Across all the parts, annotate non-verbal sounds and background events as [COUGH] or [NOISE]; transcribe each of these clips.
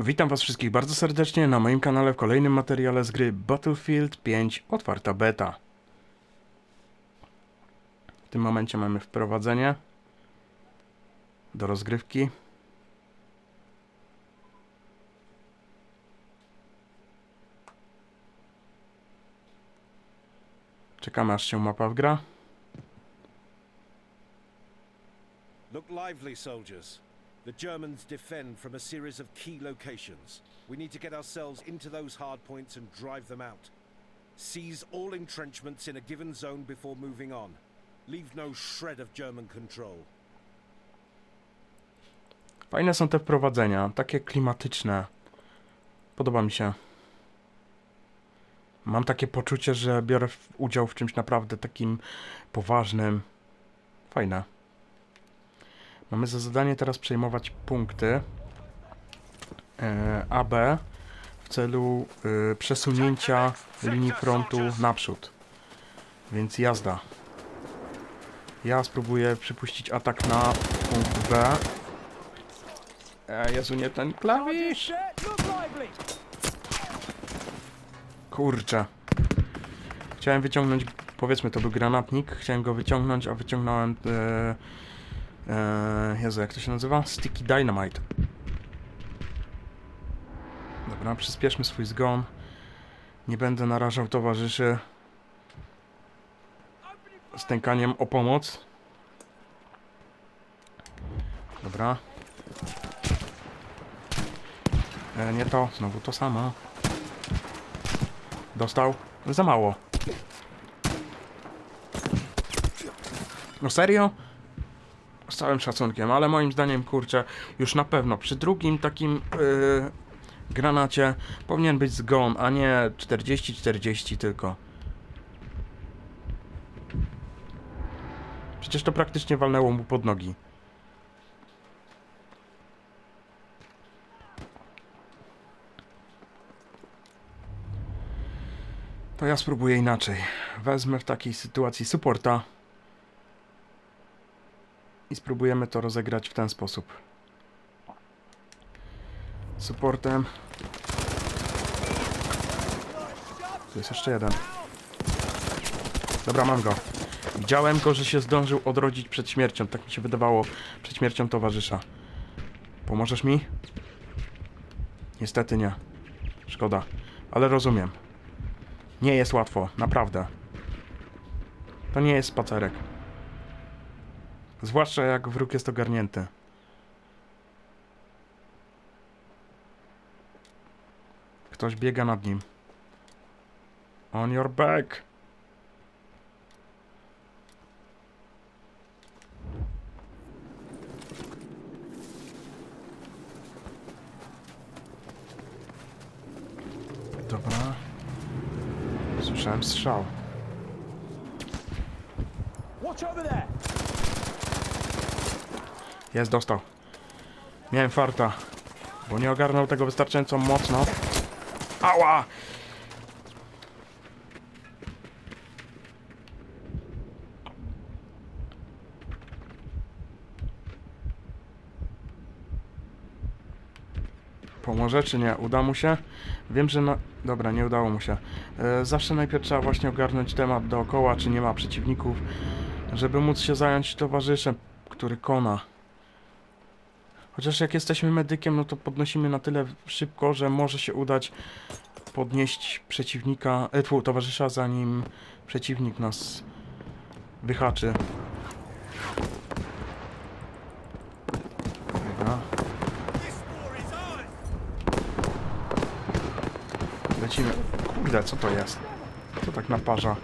Witam Was wszystkich bardzo serdecznie na moim kanale w kolejnym materiale z gry Battlefield 5 Otwarta Beta. W tym momencie mamy wprowadzenie do rozgrywki. Czekamy aż się mapa wgra. Look lively, soldiers. The Germans defend from a series of key locations. We need to get ourselves into those hard points and drive them out. Seize all entrenchments in a given zone before moving on. Leave no shred of German control. Fajne są te wprowadzenia, takie klimatyczne. Podoba mi się. Mam takie poczucie, że biorę udział w czymś naprawdę takim poważnym. Fajne. Mamy za zadanie teraz przejmować punkty e, AB w celu e, przesunięcia linii frontu naprzód. Więc jazda. Ja spróbuję przypuścić atak na punkt B. E, Jezu, nie ten klawisz! Kurczę. Chciałem wyciągnąć, powiedzmy to był granatnik, chciałem go wyciągnąć, a wyciągnąłem, e, e, Jezu, jak to się nazywa? Sticky Dynamite. Dobra, przyspieszmy swój zgon. Nie będę narażał towarzyszy stękaniem o pomoc. Dobra. E, nie to, znowu to samo. Dostał? Za mało. No serio? Z całym szacunkiem, ale moim zdaniem, kurczę, już na pewno przy drugim takim yy, granacie powinien być zgon, a nie 40-40 tylko. Przecież to praktycznie walnęło mu pod nogi. To ja spróbuję inaczej. Wezmę w takiej sytuacji supporta i spróbujemy to rozegrać w ten sposób. Supportem. Tu jest jeszcze jeden. Dobra, mam go. Widziałem go, że się zdążył odrodzić przed śmiercią. Tak mi się wydawało. Przed śmiercią towarzysza. Pomożesz mi? Niestety nie. Szkoda. Ale rozumiem. Nie jest łatwo, naprawdę. To nie jest spacerek. Zwłaszcza jak wróg jest ogarnięty. Ktoś biega nad nim. On your back. Dobra. Słyszałem strzał. Watch over there! Jest, dostał. Miałem farta, bo nie ogarnął tego wystarczająco mocno. Ała! Pomoże czy nie? Uda mu się? Wiem, że no... Dobra, nie udało mu się. E, zawsze najpierw trzeba właśnie ogarnąć temat dookoła, czy nie ma przeciwników, żeby móc się zająć towarzyszem, który kona. Chociaż jak jesteśmy medykiem, no to podnosimy na tyle szybko, że może się udać podnieść przeciwnika, e, tfu, towarzysza, zanim przeciwnik nas wyhaczy. Lecimy. Kurde, co to jest? Co tak naparza?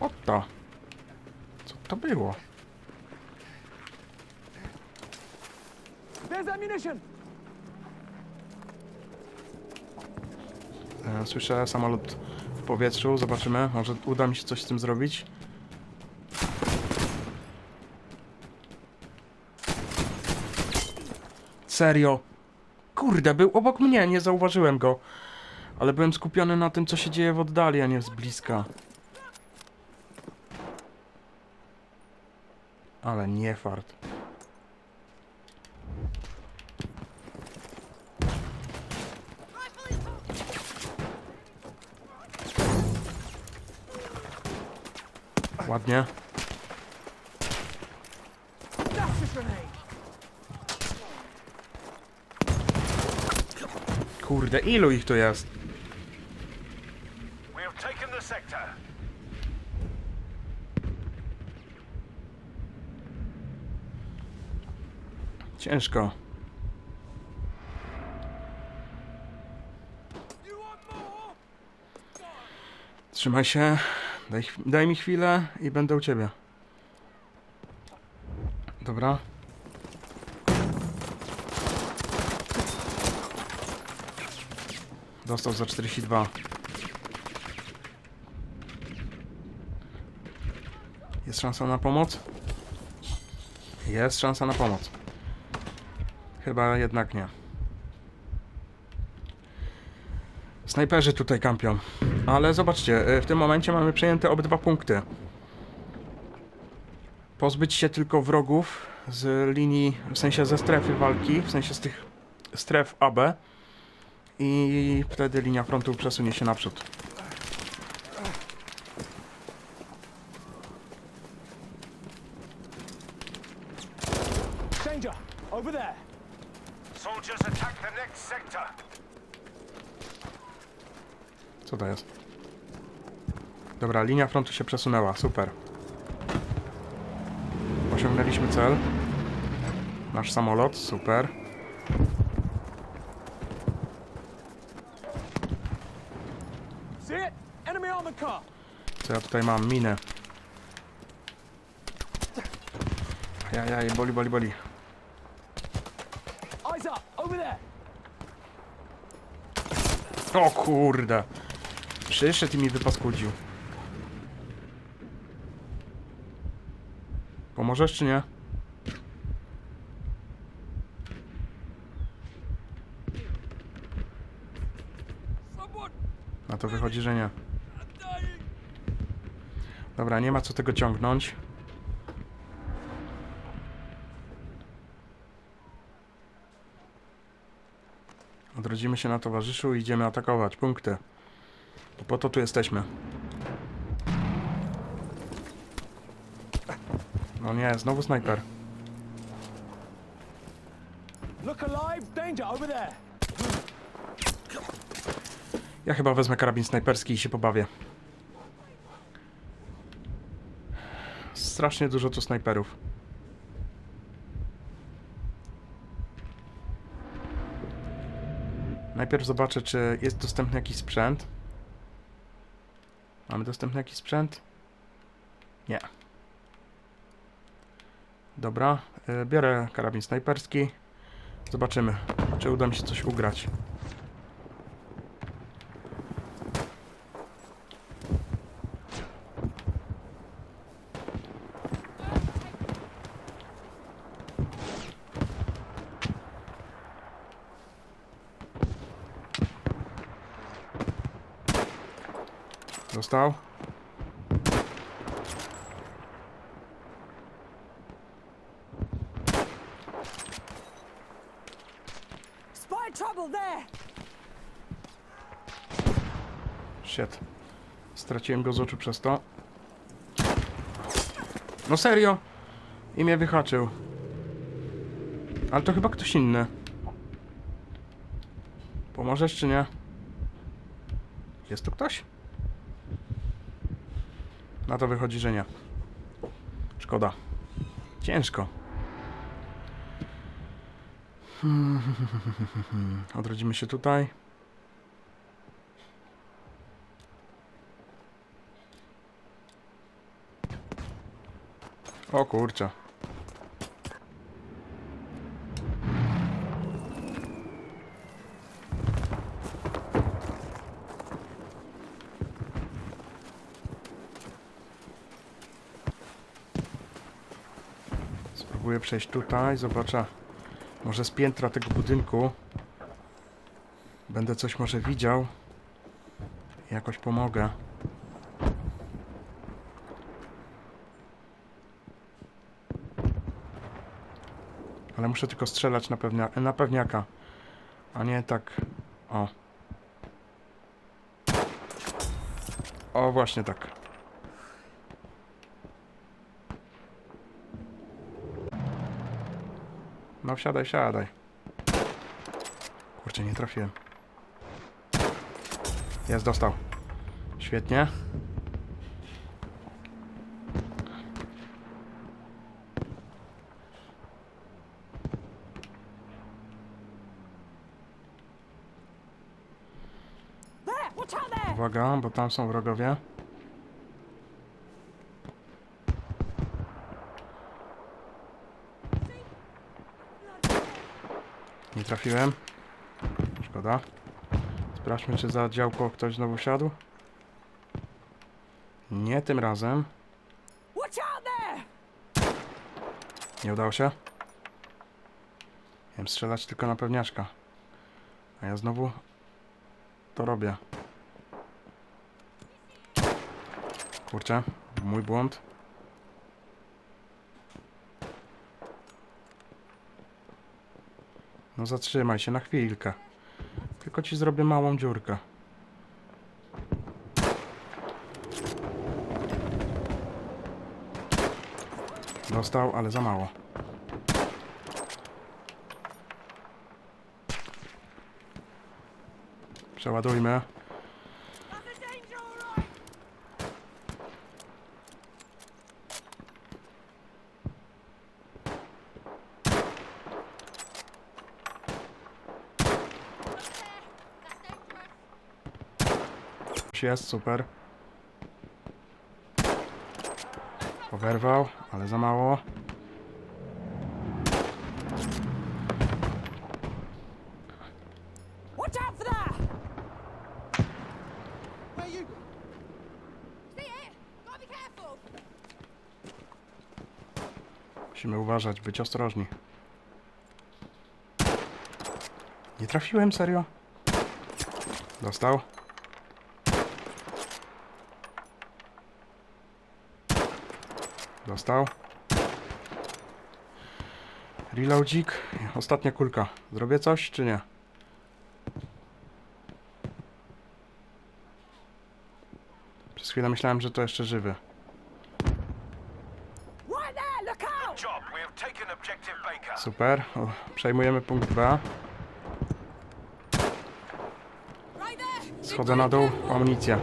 Otta. Co to było? Ammunition! E, Słyszę samolot w powietrzu, zobaczymy, może uda mi się coś z tym zrobić. Serio? Kurde, był obok mnie, nie zauważyłem go. Ale byłem skupiony na tym, co się dzieje w oddali, a nie z bliska. Ale nie fart. Ładnie. Kurde, ilu ich tu jest? Ciężko. Trzymaj się. Daj, daj mi chwilę i będę u ciebie. Dobra. Dostał za 42. Jest szansa na pomoc? Jest szansa na pomoc. Chyba jednak nie. Snajperzy tutaj kampią. Ale zobaczcie, y, w tym momencie mamy przejęte obydwa punkty. Pozbyć się tylko wrogów z linii, w sensie ze strefy walki, w sensie z tych stref AB i wtedy linia frontu przesunie się naprzód. Over there! Soldiers attack the next sector. Co to jest? Dobra, linia frontu się przesunęła, super. Osiągnęliśmy cel. Nasz samolot, super. Co ja tutaj mam? Minę. Jajaj, boli, boli, boli. O kurde. Przyszedł i mi wypaskudził. Pomożesz czy nie? Na to wychodzi, że nie. Dobra, nie ma co tego ciągnąć. Odrodzimy się na towarzyszu i idziemy atakować. Punkty. Po to tu jesteśmy. No nie, znowu snajper. Ja chyba wezmę karabin snajperski i się pobawię. Strasznie dużo tu snajperów. Najpierw zobaczę, czy jest dostępny jakiś sprzęt. Mamy dostępny jakiś sprzęt? Nie. Dobra, y, biorę karabin snajperski. Zobaczymy, czy uda mi się coś ugrać. Dostał? Shit. Straciłem go z oczu przez to. No serio? I mnie wyhaczył. Ale to chyba ktoś inny. Pomożesz czy nie? Jest tu ktoś? Na to wychodzi, że nie. Szkoda. Ciężko. [LAUGHS] Odrodzimy się tutaj. O kurczę. Spróbuję przejść tutaj, zobaczę. Może z piętra tego budynku będę coś może widział. Jakoś pomogę. Ale muszę tylko strzelać na, pewnia, na pewniaka. A nie tak. O. O, właśnie tak. No wsiadaj, wsiadaj. Kurczę, nie trafiłem. Jest, dostał. Świetnie. Uwaga, bo tam są wrogowie. Nie trafiłem. Szkoda. Sprawdźmy, czy za działko ktoś znowu siadł. Nie tym razem. Nie udało się. Miałem strzelać tylko na pewniaczka. A ja znowu to robię. Kurczę, mój błąd. No zatrzymaj się na chwilkę. Tylko ci zrobię małą dziurkę. Dostał, ale za mało. Przeładujmy. That's a danger, all right! Jest, super. Oberwał, ale za mało. Musimy uważać, być ostrożni. Nie trafiłem, serio? Dostał. Dostał. Reloadzik. Ostatnia kulka. Zrobię coś, czy nie? Przez chwilę myślałem, że to jeszcze żywy. Super. O, przejmujemy punkt B. Schodzę na dół. Amunicja.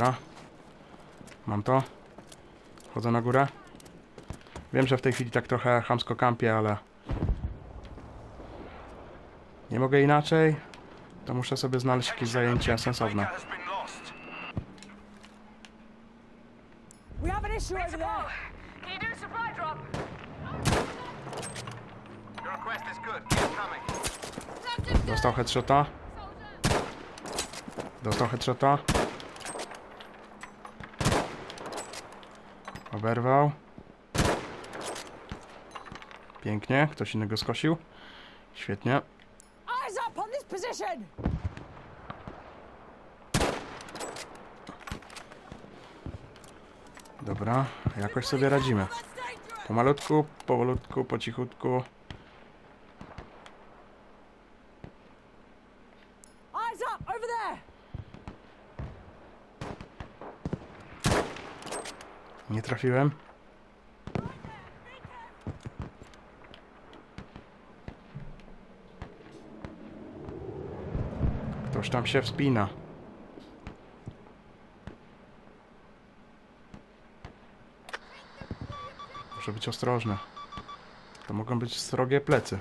Dobra. Mam to. Chodzę na górę. Wiem, że w tej chwili tak trochę chamsko kampię, ale... Nie mogę inaczej. To muszę sobie znaleźć jakieś zajęcie sensowne. has been lost. We have an issue over there! Can you do a supply drop? Your request is good. Keep coming. Dostał headshota. Dostał headshota. Oberwał. Pięknie. Ktoś innego skosił. Świetnie. Dobra. Jakoś sobie radzimy. Pomalutku, powolutku, po cichutku. Eyes up! Over there! Nie trafiłem. Ktoś tam się wspina. Muszę być ostrożny. To mogą być srogie plecy.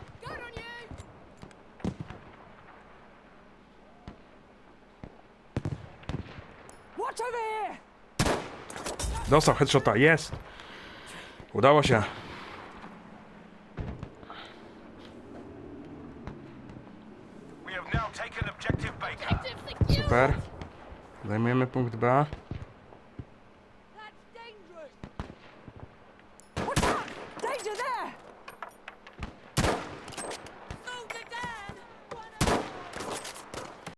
Watch over! Dostał headshota, jest! Udało się. Super. Zajmujemy punkt B.